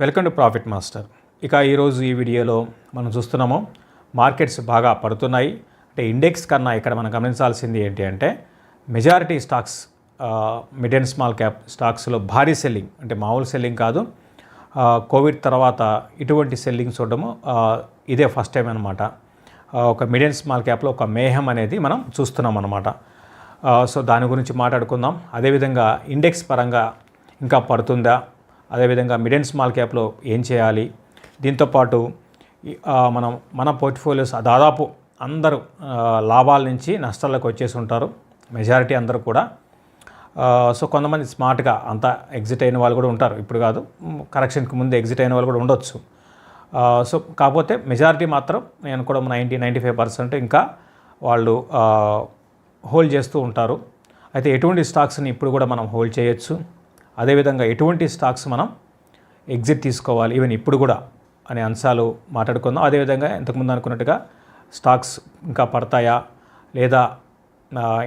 Welcome to profit master. ఇక ఈరోజు ఈ వీడియోలో మనం చూస్తున్నాము మార్కెట్స్ బాగా పడుతున్నాయి. అంటే ఇండెక్స్ కన్నా ఇక్కడ మనం గమనించాల్సింది ఏంటి అంటే majority stocks mid and small cap స్టాక్స్లో భారీ సెల్లింగ్ అంటే మామూలు సెల్లింగ్ కాదు. కోవిడ్ తర్వాత ఇటువంటి సెల్లింగ్ చూడడము ఇదే ఫస్ట్ టైం అనమాట ఒక మిడ్ అండ్ స్మాల్ క్యాప్లో ఒక మేహం అనేది మనం చూస్తున్నాం అనమాట సో దాని గురించి మాట్లాడుకుందాం. అదేవిధంగా ఇండెక్స్ పరంగా ఇంకా పడుతుందా? అదేవిధంగా మిడ్ అండ్ స్మాల్ క్యాప్లో ఏం చేయాలి? దీంతోపాటు మనం మన పోర్ట్ఫోలియోస్ దాదాపు అందరూ లాభాల నుంచి నష్టాలకు వచ్చేసి ఉంటారు. మెజారిటీ అందరూ కూడా. సో కొంతమంది స్మార్ట్గా అంత ఎగ్జిట్ అయిన వాళ్ళు కూడా ఉంటారు. ఇప్పుడు కాదు కరెక్షన్కి ముందు ఎగ్జిట్ అయిన వాళ్ళు కూడా ఉండొచ్చు. సో కాకపోతే మెజారిటీ మాత్రం నేను కూడా నైంటీ నైంటీ ఫైవ్ పర్సెంట్ ఇంకా వాళ్ళు హోల్డ్ చేస్తూ ఉంటారు. అయితే ఎటువంటి స్టాక్స్ని ఇప్పుడు కూడా మనం హోల్డ్ చేయొచ్చు? అదేవిధంగా ఎటువంటి స్టాక్స్ మనం ఎగ్జిట్ తీసుకోవాలి ఈవెన్ ఇప్పుడు కూడా అనే అంశాలు మాట్లాడుకుందాం. అదేవిధంగా ఇంతకుముందు అనుకున్నట్టుగా స్టాక్స్ ఇంకా పడతాయా లేదా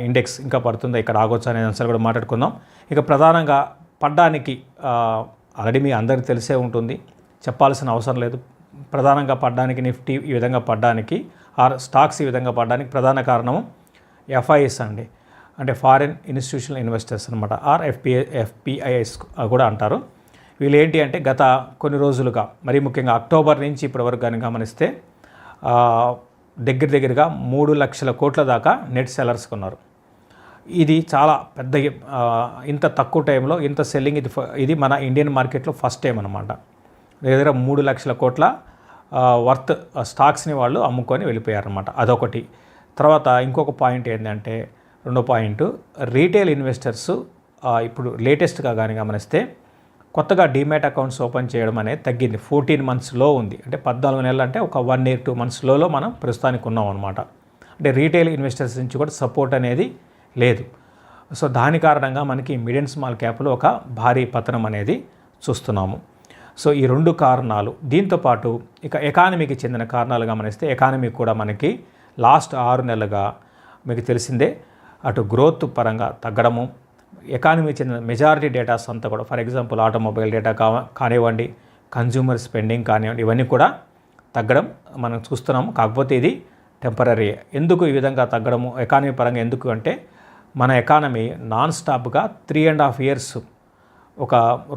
ఇండెక్స్ ఇంకా పడుతుందా ఇక్కడ ఆగొచ్చు అనే అంశాలు కూడా మాట్లాడుకుందాం. ఇక ప్రధానంగా పడ్డానికి ఆల్రెడీ మీ అందరికీ తెలిసే ఉంటుంది చెప్పాల్సిన అవసరం లేదు. ప్రధానంగా పడ్డానికి నిఫ్టీ ఈ విధంగా పడ్డానికి ఆర్ స్టాక్స్ ఈ విధంగా పడ్డానికి ప్రధాన కారణం ఎఫ్ఐఎస్ అండి. అంటే ఫారిన్ ఇన్స్టిట్యూషనల్ ఇన్వెస్టర్స్ అనమాట ఆర్ ఎఫ్పిఐ ఎఫ్పిఐఎస్ కూడా అంటారు. వీళ్ళు ఏంటి అంటే గత కొన్ని రోజులుగా మరీ ముఖ్యంగా అక్టోబర్ నుంచి ఇప్పటి వరకు కానీ గమనిస్తే దగ్గర దగ్గరగా మూడు లక్షల కోట్ల దాకా నెట్ సెల్లర్స్ కొన్నారు. ఇది చాలా పెద్ద ఇంత తక్కువ టైంలో ఇంత సెల్లింగ్ ఇది ఇది మన ఇండియన్ మార్కెట్లో ఫస్ట్ టైం అనమాట దగ్గర మూడు లక్షల కోట్ల వర్త్ స్టాక్స్ని వాళ్ళు అమ్ముకొని వెళ్ళిపోయారనమాట అదొకటి. తర్వాత ఇంకొక పాయింట్ ఏంటంటే రెండో పాయింట్ రీటైల్ ఇన్వెస్టర్స్ ఇప్పుడు లేటెస్ట్గా కానీ గమనిస్తే కొత్తగా డీమ్యాట్ అకౌంట్స్ ఓపెన్ చేయడం అనేది తగ్గింది. ఫోర్టీన్ మంత్స్లో ఉంది. అంటే పద్నాలుగు నెలలు అంటే ఒక వన్ ఇయర్ టూ మంత్స్లో మనం ప్రస్తుతానికి ఉన్నాం అనమాట అంటే రీటైల్ ఇన్వెస్టర్స్ నుంచి కూడా సపోర్ట్ అనేది లేదు. సో దాని కారణంగా మనకి మిడ్ అండ్ స్మాల్ క్యాప్లో ఒక భారీ పతనం అనేది చూస్తున్నాము. సో ఈ రెండు కారణాలు దీంతోపాటు ఇక ఎకానమీకి చెందిన కారణాలు గమనిస్తే ఎకానమీ కూడా మనకి లాస్ట్ ఆరు నెలలుగా మీకు తెలిసిందే. అటు గ్రోత్ పరంగా తగ్గడము ఎకానమీ చెందిన మెజారిటీ డేటాస్ అంతా కూడా ఫర్ ఎగ్జాంపుల్ ఆటోమొబైల్ డేటా కా కానివ్వండి కన్జ్యూమర్ స్పెండింగ్ కానివ్వండి ఇవన్నీ కూడా తగ్గడం మనం చూస్తున్నాము. కాకపోతే ఇది టెంపరీ ఎందుకు ఈ విధంగా తగ్గడము ఎకానమీ పరంగా ఎందుకు అంటే మన ఎకానమీ నాన్ స్టాప్గా త్రీ అండ్ హాఫ్ ఇయర్స్ ఒక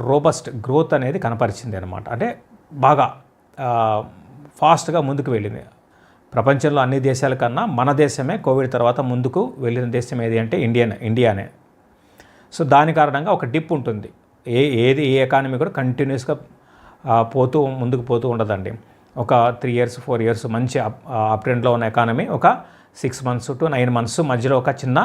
రోబస్ట్ గ్రోత్ అనేది కనపరిచింది అనమాట అంటే బాగా ఫాస్ట్గా ముందుకు వెళ్ళింది. ప్రపంచంలో అన్ని దేశాల కన్నా మన దేశమే కోవిడ్ తర్వాత ముందుకు వెళ్ళిన దేశం ఏది అంటే ఇండియన్ ఇండియానే. సో దాని కారణంగా ఒక డిప్ ఉంటుంది. ఏ ఏది ఏ ఎకానమీ కూడా కంటిన్యూస్గా పోతూ ముందుకు పోతూ ఉండదండి. ఒక త్రీ ఇయర్స్ ఫోర్ ఇయర్స్ మంచి అప్ ట్రెండ్లో ఉన్న ఎకానమీ ఒక six months to nine months మధ్యలో ఒక చిన్న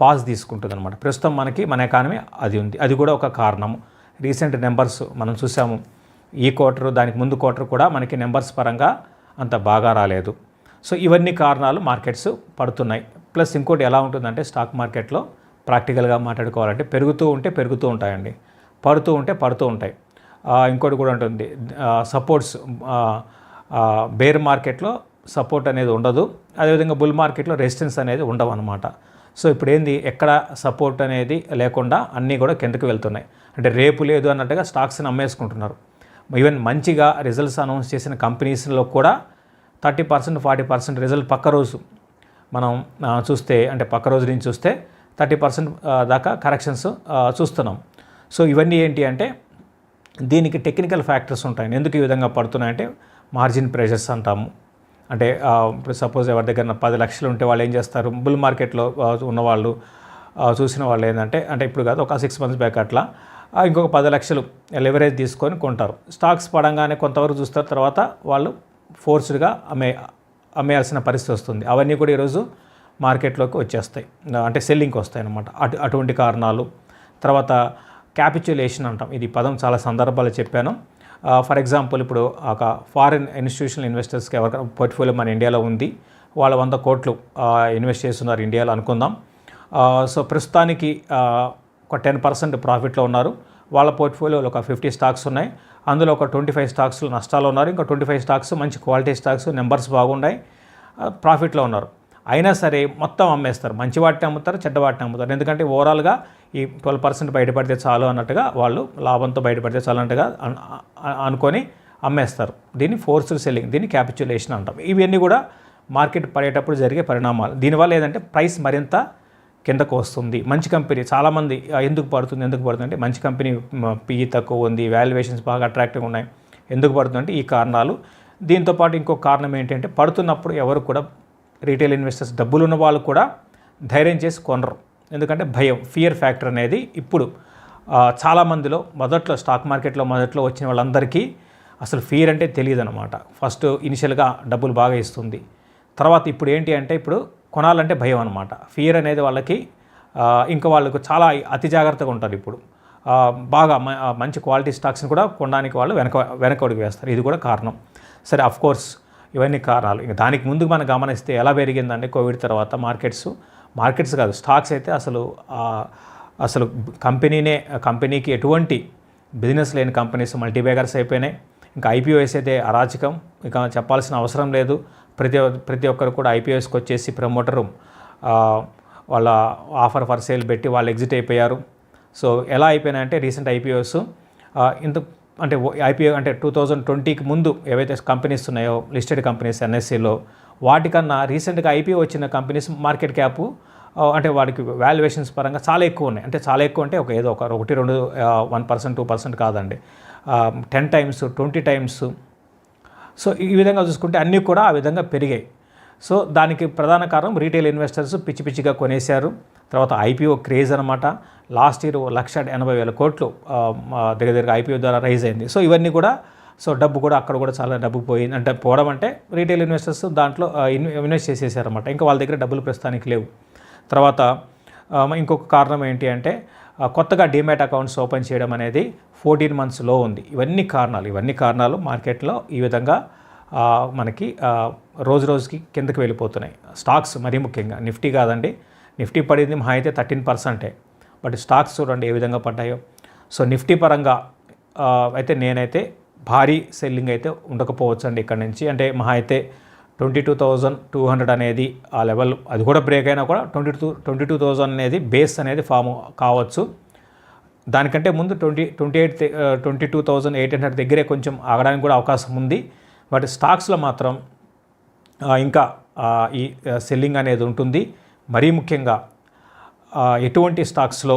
పాజ్ తీసుకుంటుంది అనమాట ప్రస్తుతం మనకి మన ఎకానమీ అది ఉంది. అది కూడా ఒక కారణము రీసెంట్ నెంబర్స్ మనం చూసాము. ఈ క్వార్టర్ దానికి ముందు క్వార్టర్ కూడా మనకి నెంబర్స్ పరంగా అంత బాగా రాలేదు. సో ఇవన్నీ కారణాలు మార్కెట్స్ పడుతున్నాయి. ప్లస్ ఇంకోటి ఎలా ఉంటుందంటే స్టాక్ మార్కెట్లో ప్రాక్టికల్గా మాట్లాడుకోవాలంటే పెరుగుతూ ఉంటే పెరుగుతూ ఉంటాయండి. పడుతూ ఉంటే పడుతూ ఉంటాయి. ఇంకోటి కూడా ఉంటుంది. సపోర్ట్స్ బేర్ మార్కెట్లో సపోర్ట్ అనేది ఉండదు. అదేవిధంగా బుల్ మార్కెట్లో రెసిస్టెన్స్ అనేది ఉండవు అనమాట సో ఇప్పుడు ఏంది? ఎక్కడ సపోర్ట్ అనేది లేకుండా అన్నీ కూడా కిందకి వెళ్తున్నాయి. అంటే రేపు లేదు అన్నట్టుగా స్టాక్స్ని అమ్మేసుకుంటున్నారు. ఈవెన్ మంచిగా రిజల్ట్స్ అనౌన్స్ చేసిన కంపెనీస్లో కూడా thirty percent forty percent result పక్క రోజు మనం చూస్తే అంటే పక్క రోజు నుంచి చూస్తే థర్టీ పర్సెంట్ దాకా కరెక్షన్స్ చూస్తున్నాం. సో ఇవన్నీ ఏంటి అంటే దీనికి టెక్నికల్ ఫ్యాక్టర్స్ ఉంటాయి. ఎందుకు ఈ విధంగా పడుతున్నాయంటే మార్జిన్ ప్రెషర్స్ అంటాము. అంటే ఇప్పుడు సపోజ్ ఎవరి దగ్గర పది లక్షలు ఉంటే వాళ్ళు ఏం చేస్తారు? బుల్ మార్కెట్లో ఉన్నవాళ్ళు చూసిన వాళ్ళు ఏంటంటే అంటే ఇప్పుడు కాదు ఒక సిక్స్ మంత్స్ బ్యాక్ అట్లా ఇంకొక పది లక్షలు లెవరేజ్ తీసుకొని కొంటారు. స్టాక్స్ పడంగానే కొంతవరకు చూస్తారు తర్వాత వాళ్ళు ఫోర్స్డ్గా అమ్మే అమ్మేయాల్సిన పరిస్థితి వస్తుంది. అవన్నీ కూడా ఈరోజు మార్కెట్లోకి వచ్చేస్తాయి. అంటే సెల్లింగ్కి వస్తాయి అన్నమాట. అటు అటువంటి కారణాలు. తర్వాత క్యాపిచులేషన్ అంటాం. ఇది పదం చాలా సందర్భాలు చెప్పాను. ఫర్ ఎగ్జాంపుల్ ఇప్పుడు ఒక ఫారిన్ ఇన్స్టిట్యూషనల్ ఇన్వెస్టర్స్కి ఎవరికైనా పోర్ట్ఫోలియో మన ఇండియాలో ఉంది. వాళ్ళ వంద కోట్లు ఇన్వెస్ట్ చేస్తున్నారు ఇండియాలో అనుకుందాం. సో ప్రస్తుతానికి ఒక టెన్ పర్సెంట్ ప్రాఫిట్లో ఉన్నారు. వాళ్ళ పోర్ట్ఫోలియోలో ఒక ఫిఫ్టీ స్టాక్స్ ఉన్నాయి. అందులో ఒక ట్వంటీ ఫైవ్ స్టాక్స్లో నష్టాలు ఉన్నారు. ఇంకా ట్వంటీ ఫైవ్ స్టాక్స్ మంచి క్వాలిటీ స్టాక్స్ నెంబర్స్ బాగున్నాయి. ప్రాఫిట్లో ఉన్నారు. అయినా సరే మొత్తం అమ్మేస్తారు. మంచి వాటిని అమ్ముతారు చెడ్డ వాటిని అమ్ముతారు. ఎందుకంటే ఓవరాల్గా ఈ ట్వెల్వ్ పర్సెంట్ బయటపడితే చాలు అన్నట్టుగా వాళ్ళు లాభంతో బయటపడితే చాలు అన్నట్టుగా అనుకొని అమ్మేస్తారు. దీన్ని ఫోర్స్డ్ సెల్లింగ్ దీన్ని క్యాపిచులేషన్ అంటాం. ఇవన్నీ కూడా మార్కెట్ పడేటప్పుడు జరిగే పరిణామాలు. దీనివల్ల ఏంటంటే ప్రైస్ మరింత కిందకు వస్తుంది. మంచి కంపెనీ. చాలామంది ఎందుకు పడుతుంది? ఎందుకు పడుతుంది? అంటే మంచి కంపెనీ పిఈ తక్కువ ఉంది వాల్యుయేషన్స్ బాగా అట్రాక్టివ్గా ఉన్నాయి. ఎందుకు పడుతుందంటే ఈ కారణాలు. దీంతోపాటు ఇంకో కారణం ఏంటంటే పడుతున్నప్పుడు ఎవరు కూడా రీటైల్ ఇన్వెస్టర్స్ డబ్బులు ఉన్న వాళ్ళు కూడా ధైర్యం చేసి కొనరు. ఎందుకంటే భయం ఫియర్ ఫ్యాక్టర్ అనేది ఇప్పుడు చాలామందిలో మొదట్లో స్టాక్ మార్కెట్లో మొదట్లో వచ్చిన వాళ్ళందరికీ అసలు ఫియర్ అంటే తెలియదు అనమాట ఫస్ట్ ఇనిషియల్గా డబ్బులు బాగా ఇస్తుంది. తర్వాత ఇప్పుడు ఏంటి అంటే ఇప్పుడు కొనాలంటే భయం అనమాట ఫియర్ అనేది వాళ్ళకి ఇంకా వాళ్ళకు చాలా అతి జాగ్రత్తగా ఉంటారు ఇప్పుడు. బాగా మ- మంచి క్వాలిటీ స్టాక్స్ని కూడా కొనడానికి వాళ్ళు వెనక వెనకడుగు వేస్తారు. ఇది కూడా కారణం. సరే అఫ్ కోర్స్ ఇవన్నీ కారణాలు. ఇంకా దానికి ముందు మనం గమనిస్తే ఎలా పెరిగిందంటే కోవిడ్ తర్వాత మార్కెట్స్ మార్కెట్స్ కాదు స్టాక్స్ అయితే అసలు అసలు కంపెనీనే కంపెనీకి ఎటువంటి బిజినెస్ లేని కంపెనీస్ మల్టీబేగర్స్ అయిపోయినాయి. ఇంకా ఐపీఓఎస్ అయితే అరాచకం. ఇక చెప్పాల్సిన అవసరం లేదు. ప్రతి ప్రతి ఒక్కరు కూడా ఐపీఎస్కి వచ్చేసి ప్రమోటరు వాళ్ళ ఆఫర్ ఫర్ సేల్ పెట్టి వాళ్ళు ఎగ్జిట్ అయిపోయారు. సో ఎలా అయిపోయినాయంటే రీసెంట్ ఐపీఓస్ ఇంత అంటే ఐపీఓ అంటే టూ థౌజండ్ ట్వంటీకి ముందు ఏవైతే కంపెనీస్ ఉన్నాయో లిస్టెడ్ కంపెనీస్ ఎన్ఎస్సిలో వాటికన్నా రీసెంట్గా ఐపీఓ వచ్చిన కంపెనీస్ మార్కెట్ క్యాప్ అంటే వాడికి వాల్యుయేషన్స్ పరంగా చాలా ఎక్కువ ఉన్నాయి. అంటే చాలా ఎక్కువ అంటే ఒక ఏదో ఒక ఒకటి రెండు వన్ పర్సెంట్ టూ పర్సెంట్ కాదండి. Ten times twenty times so ఈ విధంగా చూసుకుంటే అన్నీ కూడా ఆ విధంగా పెరిగాయి. సో దానికి ప్రధాన కారణం రీటైల్ ఇన్వెస్టర్స్ పిచ్చి పిచ్చిగా కొనేశారు. తర్వాత ఐపీఓ క్రేజ్ అనమాట లాస్ట్ ఇయర్ లక్ష ఎనభై వేల కోట్లు దగ్గర దగ్గర ఐపీఓ ద్వారా రైజ్ అయింది. సో ఇవన్నీ కూడా సో డబ్బు కూడా అక్కడ కూడా చాలా డబ్బు పోయింది. అంటే పోవడం అంటే రీటైల్ ఇన్వెస్టర్స్ దాంట్లో ఇన్వెస్ట్ చేసేసారన్నమాట ఇంకా వాళ్ళ దగ్గర డబ్బులు ప్రస్తుతానికి లేవు. తర్వాత ఇంకొక కారణం ఏంటి అంటే కొత్తగా డిమాట్ అకౌంట్స్ ఓపెన్ చేయడం అనేది ఫోర్టీన్ మంత్స్లో ఉంది. ఇవన్నీ కారణాలు ఇవన్నీ కారణాలు మార్కెట్లో ఈ విధంగా మనకి రోజు రోజుకి కిందకి వెళ్ళిపోతున్నాయి. స్టాక్స్ మరీ ముఖ్యంగా నిఫ్టీ కాదండి. నిఫ్టీ పడింది మహా అయితే థర్టీన్ పర్సెంటే. బట్ స్టాక్స్ చూడండి ఏ విధంగా పడ్డాయో. సో నిఫ్టీ పరంగా అయితే నేనైతే భారీ సెల్లింగ్ అయితే ఉండకపోవచ్చండి ఇక్కడ నుంచి. అంటే మహా అయితే twenty two thousand two hundred అనేది ఆ లెవెల్ అది కూడా బ్రేక్ అయినా కూడా twenty two twenty two thousand అనేది బేస్ అనేది ఫామ్ కావచ్చు. దానికంటే ముందు twenty twenty eight twenty two thousand eight hundred దగ్గరే కొంచెం ఆగడానికి కూడా అవకాశం ఉంది. బట్ స్టాక్స్లో మాత్రం ఇంకా ఈ సెల్లింగ్ అనేది ఉంటుంది. మరీ ముఖ్యంగా ఎటువంటి స్టాక్స్లో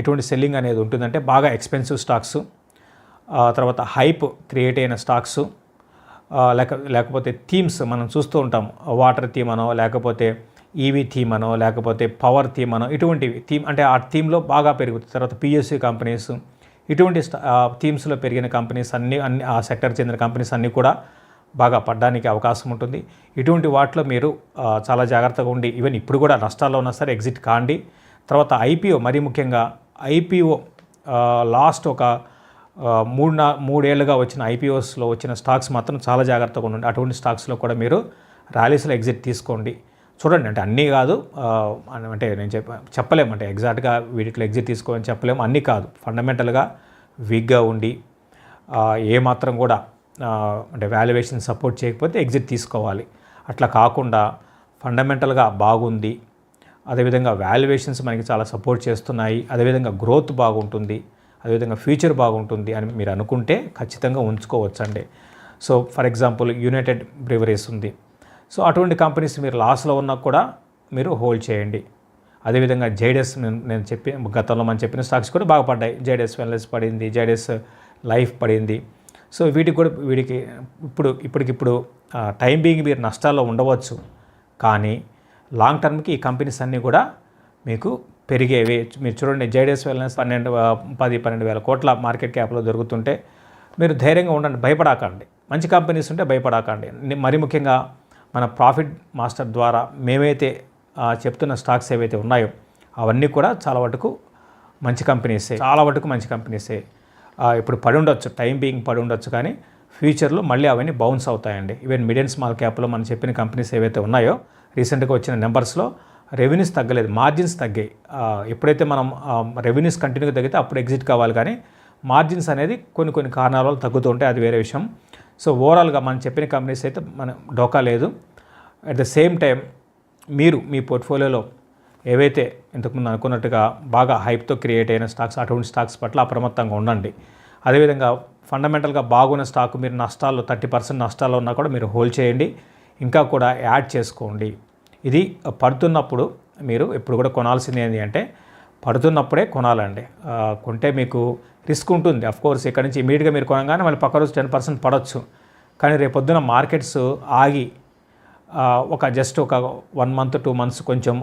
ఎటువంటి సెల్లింగ్ అనేది ఉంటుందంటే బాగా ఎక్స్పెన్సివ్ స్టాక్స్ తర్వాత హైప్ క్రియేట్ అయిన స్టాక్స్ లేక లేకపోతే థీమ్స్ మనం చూస్తూ ఉంటాం. వాటర్ థీమ్ అనో లేకపోతే ఈవీ థీమ్ అనో లేకపోతే పవర్ థీమ్ అనో ఇటువంటివి. థీమ్ అంటే ఆ థీమ్లో బాగా పెరుగుతుంది. తర్వాత పిఎస్సి కంపెనీస్ ఇటువంటి థీమ్స్లో పెరిగిన కంపెనీస్ అన్ని అన్ని ఆ సెక్టర్ చెందిన కంపెనీస్ అన్నీ కూడా బాగా పడడానికి అవకాశం ఉంటుంది. ఇటువంటి వాటిలో మీరు చాలా జాగ్రత్తగా ఉండి ఈవెన్ ఇప్పుడు కూడా నష్టాల్లో ఉన్నా సరే ఎగ్జిట్ కాండి. తర్వాత ఐపీఓ మరీ ముఖ్యంగా ఐపీఓ లాస్ట్ ఒక మూడు నా మూడేళ్ళుగా వచ్చిన ఐపీఓస్లో వచ్చిన స్టాక్స్ మాత్రం చాలా జాగ్రత్తగా ఉండండి. అటువంటి స్టాక్స్లో కూడా మీరు ర్యాలీస్లో ఎగ్జిట్ తీసుకోండి. చూడండి అంటే అన్నీ కాదు అంటే నేను చెప్ప చెప్పలేము. అంటే ఎగ్జాక్ట్గా వీటిలో ఎగ్జిట్ తీసుకోమని చెప్పలేము. అన్నీ కాదు. ఫండమెంటల్గా వీక్గా ఉండి ఏమాత్రం ఏ మాత్రం కూడా అంటే వాల్యుయేషన్ సపోర్ట్ చేయకపోతే ఎగ్జిట్ తీసుకోవాలి. అట్లా కాకుండా ఫండమెంటల్గా బాగుంది. అదేవిధంగా వాల్యుయేషన్స్ మనకి చాలా సపోర్ట్ చేస్తున్నాయి. అదేవిధంగా గ్రోత్ బాగుంటుంది. అదేవిధంగా ఫ్యూచర్ బాగుంటుంది అని మీరు అనుకుంటే ఖచ్చితంగా ఉంచుకోవచ్చండి. So for example United Breweries ఉంది. సో అటువంటి కంపెనీస్ మీరు లాస్లో ఉన్నా కూడా మీరు హోల్డ్ చేయండి. అదేవిధంగా జైడెస్ నేను నేను చెప్పి గతంలో మనం చెప్పిన స్టాక్స్ కూడా బాగా పడ్డాయి. జైడెస్ వెల్నెస్ పడింది జైడెస్ లైఫ్ పడింది. సో వీటికి కూడా వీడికి ఇప్పుడు ఇప్పటికిప్పుడు టైం బీయింగ్ మీరు నష్టాల్లో ఉండవచ్చు. కానీ లాంగ్ టర్మ్కి ఈ కంపెనీస్ అన్నీ కూడా మీకు పెరిగేవి. మీరు చూడండి జైడెస్ వెల్నెస్ పన్నెండు పది పన్నెండు వేల కోట్ల మార్కెట్ క్యాప్లో దొరుకుతుంటే మీరు ధైర్యంగా ఉండండి భయపడాకండి. మంచి కంపెనీస్ ఉంటే భయపడాకండి. మరీ మరి ముఖ్యంగా మన ప్రాఫిట్ మాస్టర్ ద్వారా మేమైతే చెప్తున్న స్టాక్స్ ఏవైతే ఉన్నాయో అవన్నీ కూడా చాలా వరకు మంచి కంపెనీసే చాలా వరకు మంచి కంపెనీసే ఇప్పుడు పడి ఉండొచ్చు టైం బీయింగ్ పడి ఉండొచ్చు కానీ ఫ్యూచర్లో మళ్ళీ అవన్నీ బౌన్స్ అవుతాయండి. ఈవెన్ మిడ్ అండ్ స్మాల్ క్యాప్లో మనం చెప్పిన కంపెనీస్ ఏవైతే ఉన్నాయో రీసెంట్గా వచ్చిన నెంబర్స్లో రెవెన్యూస్ తగ్గలేదు మార్జిన్స్ తగ్గాయి. ఎప్పుడైతే మనం రెవెన్యూస్ కంటిన్యూగా తగ్గితే అప్పుడు ఎగ్జిట్ కావాలి కానీ మార్జిన్స్ అనేది కొన్ని కొన్ని కారణాల వల్ల తగ్గుతూ ఉంటాయి అది వేరే విషయం. సో ఓవరాల్గా మనం చెప్పిన కంపెనీస్ అయితే మన డోకా లేదు. అట్ ద సేమ్ టైం మీరు మీ పోర్ట్ఫోలియోలో ఏవైతే ఇంతకుముందు అనుకున్నట్టుగా బాగా హైప్తో క్రియేట్ అయిన స్టాక్స్ అటువంటి స్టాక్స్ పట్ల అప్రమత్తంగా ఉండండి. అదేవిధంగా ఫండమెంటల్గా బాగున్న స్టాక్ మీరు నష్టాల్లో థర్టీ పర్సెంట్ నష్టాల్లో ఉన్నా కూడా మీరు హోల్డ్ చేయండి. ఇంకా కూడా యాడ్ చేసుకోండి. ఇది పడుతున్నప్పుడు మీరు ఎప్పుడు కూడా కొనాల్సింది ఏంటి అంటే పడుతున్నప్పుడే కొనాలండి. కొంటే మీకు రిస్క్ ఉంటుంది. కోర్స్ ఇక్కడ నుంచి ఇమీడియట్గా మీరు కొనగానే మళ్ళీ పక్క రోజు టెన్ పర్సెంట్ పడవచ్చు కానీ రేపొద్దున మార్కెట్స్ ఆగి ఒక జస్ట్ ఒక వన్ మంత్ టూ మంత్స్ కొంచెం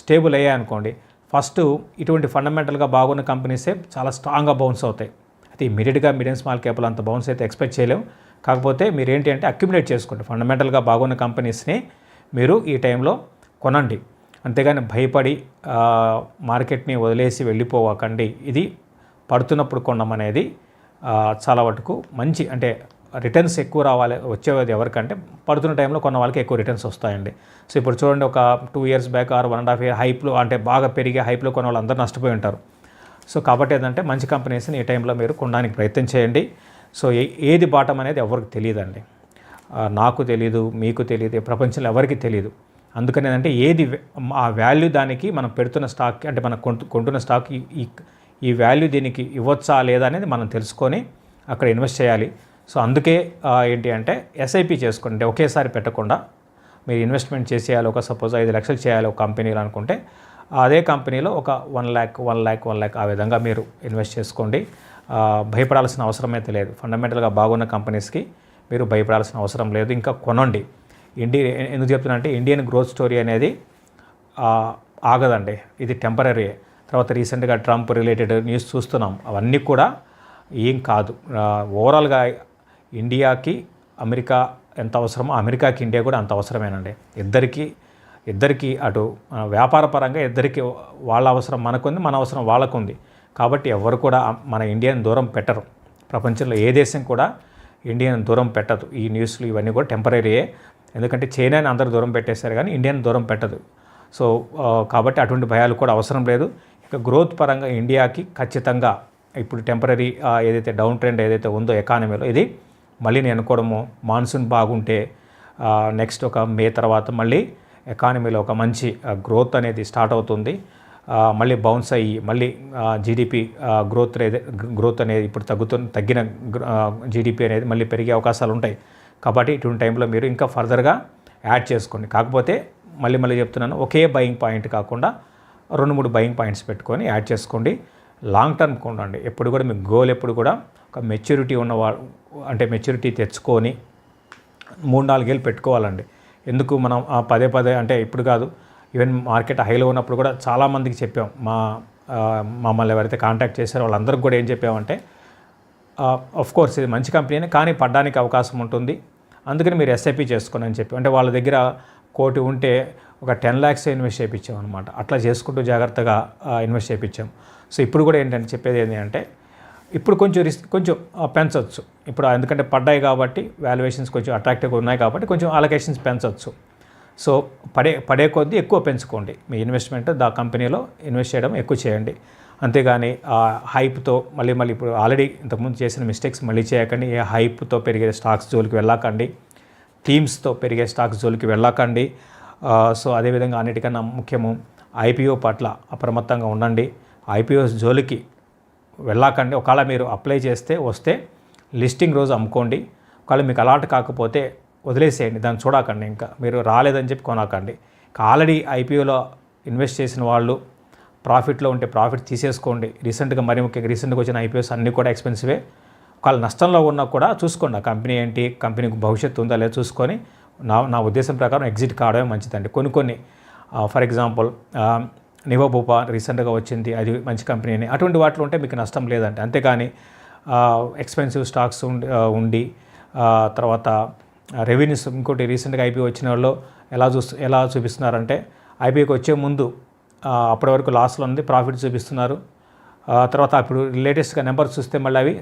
స్టేబుల్ అయ్యాయి అనుకోండి ఫస్ట్ ఇటువంటి ఫండమెంటల్గా బాగున్న కంపెనీసే చాలా స్ట్రాంగ్గా బౌన్స్ అవుతాయి. అయితే ఇమీడియట్గా మీడియం స్మాల్ క్యాప్లో అంత బౌన్స్ అయితే ఎక్స్పెక్ట్ చేయలేము కాకపోతే మీరు ఏంటి అంటే అక్యుమిలేట్ చేసుకోండి ఫండమెంటల్గా బాగున్న కంపెనీస్ని మీరు ఈ టైంలో కొనండి. అంతేగాని భయపడి మార్కెట్ని వదిలేసి వెళ్ళిపోవకండి. ఇది పడుతున్నప్పుడు కొనడం అనేది చాలా వరకు మంచి అంటే రిటర్న్స్ ఎక్కువ రావాలి వచ్చేది ఎవరికంటే పడుతున్న టైంలో కొన్న వాళ్ళకి ఎక్కువ రిటర్న్స్ వస్తాయండి. సో ఇప్పుడు చూడండి ఒక two years back or one and half year హైప్లో అంటే బాగా పెరిగే హైప్లో కొన్న వాళ్ళు అందరూ నష్టపోయి ఉంటారు. సో కాబట్టి ఏంటంటే మంచి కంపెనీస్ని ఈ టైంలో మీరు కొనడానికి ప్రయత్నం చేయండి. సో ఏ- ఏది బాటం అనేది ఎవరికి తెలియదండి. నాకు తెలియదు మీకు తెలియదు ప్రపంచంలో ఎవరికి తెలియదు అందుకని ఏంటంటే ఏది ఆ వాల్యూ దానికి మనం పెడుతున్న స్టాక్ అంటే మనం కొంటు కొంటున్న స్టాక్ ఈ- ఈ వాల్యూ దీనికి ఇవ్వచ్చా లేదా అనేది మనం తెలుసుకొని అక్కడ ఇన్వెస్ట్ చేయాలి. సో అందుకే ఏంటి అంటే ఎస్ఐపి చేసుకోండి. ఒకేసారి పెట్టకుండా మీరు ఇన్వెస్ట్మెంట్ చేసేయాలి. ఒక సపోజ్ ఐదు లక్షలు చేయాలి ఒక కంపెనీలో అనుకుంటే అదే కంపెనీలో ఒక one lakh one lakh one lakh ఆ విధంగా మీరు ఇన్వెస్ట్ చేసుకోండి. భయపడాల్సిన అవసరం అయితే లేదు ఫండమెంటల్గా బాగున్న కంపెనీస్కి మీరు భయపడాల్సిన అవసరం లేదు. ఇంకా కొనండి. ఇండి ఎందుకు చెప్తున్నా అంటే ఇండియన్ గ్రోత్ స్టోరీ అనేది ఆగదండి. ఇది టెంపరీ తర్వాత రీసెంట్గా ట్రంప్ రిలేటెడ్ న్యూస్ చూస్తున్నాం. అవన్నీ కూడా ఏం కాదు. ఓవరాల్గా ఇండియాకి అమెరికా ఎంత అవసరమో అమెరికాకి ఇండియా కూడా అంత అవసరమేనండి. ఇద్దరికి ఇద్దరికి అటు వ్యాపార పరంగా ఇద్దరికి వాళ్ళ అవసరం మనకుంది మన అవసరం వాళ్ళకుంది. కాబట్టి ఎవరు కూడా మన ఇండియాని దూరం పెట్టరు. ప్రపంచంలో ఏ దేశం కూడా ఇండియాని దూరం పెట్టదు. ఈ న్యూస్లు ఇవన్నీ కూడా టెంపరీయే ఎందుకంటే చైనాని అందరూ దూరం పెట్టేశారు కానీ ఇండియాని దూరం పెట్టదు. సో కాబట్టి అటువంటి భయాలు కూడా అవసరం లేదు. ఇక గ్రోత్ పరంగా ఇండియాకి ఖచ్చితంగా ఇప్పుడు టెంపరీ ఏదైతే డౌన్ ట్రెండ్ ఏదైతే ఉందో ఎకానమీలో ఇది మళ్ళీ నేను అనుకోవడము మాన్సూన్ బాగుంటే నెక్స్ట్ ఒక మే తర్వాత మళ్ళీ ఎకానమీలో ఒక మంచి గ్రోత్ అనేది స్టార్ట్ అవుతుంది. మళ్ళీ బౌన్స్ అయ్యి మళ్ళీ జీడిపి గ్రోత్ అనేది గ్రోత్ అనేది ఇప్పుడు తగ్గుతున్న తగ్గిన జీడిపి అనేది మళ్ళీ పెరిగే అవకాశాలు ఉంటాయి. కాబట్టి ఇటువంటి టైంలో మీరు ఇంకా ఫర్దర్గా యాడ్ చేసుకోండి. కాకపోతే మళ్ళీ మళ్ళీ చెప్తున్నాను ఒకే బయింగ్ పాయింట్ కాకుండా రెండు మూడు బయింగ్ పాయింట్స్ పెట్టుకొని యాడ్ చేసుకోండి. లాంగ్ టర్మ్ కొండండి ఎప్పుడు కూడా మీ గోల్ ఎప్పుడు కూడా ఒక మెచ్యూరిటీ ఉన్నవా అంటే మెచ్యూరిటీ తెచ్చుకొని మూడు నాలుగేళ్ళు పెట్టుకోవాలండి. ఎందుకు మనం ఆ పదే పదే అంటే ఇప్పుడు కాదు ఈవెన్ మార్కెట్ హైలో ఉన్నప్పుడు కూడా చాలామందికి చెప్పాం. మా మమ్మల్ని ఎవరైతే కాంటాక్ట్ చేశారో వాళ్ళందరికీ కూడా ఏం చెప్పామంటే కోర్స్ ఇది మంచి కంపెనీనే కానీ పడ్డానికి అవకాశం ఉంటుంది. అందుకని మీరు ఎస్ఐపి చేసుకోండి అని చెప్పి అంటే వాళ్ళ దగ్గర కోటి ఉంటే ఒక టెన్ ల్యాక్స్ ఇన్వెస్ట్ చేయించాం అనమాట అట్లా చేసుకుంటూ జాగ్రత్తగా ఇన్వెస్ట్ చేయించాం. సో ఇప్పుడు కూడా ఏంటంటే చెప్పేది ఏంటి అంటే ఇప్పుడు కొంచెం రిస్క్ కొంచెం పెంచవచ్చు ఇప్పుడు ఎందుకంటే పడ్డాయి కాబట్టి వాల్యుయేషన్స్ కొంచెం అట్రాక్టివ్గా ఉన్నాయి కాబట్టి కొంచెం అలొకేషన్స్ పెంచవచ్చు సో పడే పడే కొద్దీ ఎక్కువ పెంచుకోండి. మీ ఇన్వెస్ట్మెంట్ దా కంపెనీలో ఇన్వెస్ట్ చేయడం ఎక్కువ చేయండి. అంతేగాని ఆ హైప్తో మళ్ళీ మళ్ళీ ఇప్పుడు ఆల్రెడీ ఇంతకుముందు చేసిన మిస్టేక్స్ మళ్ళీ చేయకండి. ఏ హైప్తో పెరిగే స్టాక్స్ జోలికి వెళ్ళకండి. టీమ్స్తో పెరిగే స్టాక్స్ జోలికి వెళ్ళకండి. సో అదేవిధంగా అన్నిటికన్నా ముఖ్యము ఐపీఓ పట్ల అప్రమత్తంగా ఉండండి. ఐపీఓస్ జోలికి వెళ్ళకండి. ఒకవేళ మీరు అప్లై చేస్తే వస్తే లిస్టింగ్ రోజు అమ్ముకోండి. ఒకవేళ మీకు అలాట్ కాకపోతే వదిలేసేయండి దాన్ని చూడకండి ఇంకా. మీరు రాలేదని చెప్పి కొనకండి. ఆల్రెడీ ఐపీఓలో ఇన్వెస్ట్ చేసిన వాళ్ళు ప్రాఫిట్లో ఉంటే ప్రాఫిట్ తీసేసుకోండి. రీసెంట్గా మరి ముఖ్యంగా రీసెంట్గా వచ్చిన ఐపీఎస్ అన్నీ కూడా ఎక్స్పెన్సివే. ఒకవేళ నష్టంలో ఉన్నా కూడా చూసుకోండి. ఆ కంపెనీ ఏంటి కంపెనీకి భవిష్యత్తు ఉందా లేదా చూసుకొని నా నా ఉద్దేశం ప్రకారం ఎగ్జిట్ కావడమే మంచిదండి. కొన్ని కొన్ని ఫర్ ఎగ్జాంపుల్ నివోబూపా రీసెంట్గా వచ్చింది అది మంచి కంపెనీని అటువంటి వాటిలో ఉంటే మీకు నష్టం లేదంటే అంతేకాని ఎక్స్పెన్సివ్ స్టాక్స్ ఉండి ఉండి తర్వాత రెవెన్యూస్ ఇంకోటి రీసెంట్గా ఐపీ వచ్చిన వాళ్ళు ఎలా చూస్తు ఎలా చూపిస్తున్నారంటే ఐపీకి వచ్చే ముందు అప్పటి వరకు లాస్లో ఉంది ప్రాఫిట్ చూపిస్తున్నారు. తర్వాత అప్పుడు లేటెస్ట్గా నెంబర్స్ చూస్తే మళ్ళీ అవి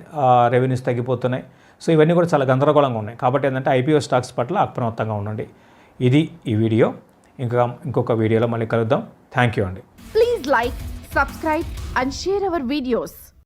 రెవెన్యూస్ తగ్గిపోతున్నాయి. సో ఇవన్నీ కూడా చాలా గందరగోళంగా ఉన్నాయి. కాబట్టి ఏంటంటే ఐపీఓ స్టాక్స్ పట్ల అప్రమత్తంగా ఉండండి. ఇది ఈ వీడియో. ఇంకా ఇంకొక వీడియోలో మళ్ళీ కలుద్దాం. థ్యాంక్ యూ అండి. Please like subscribe and share our videos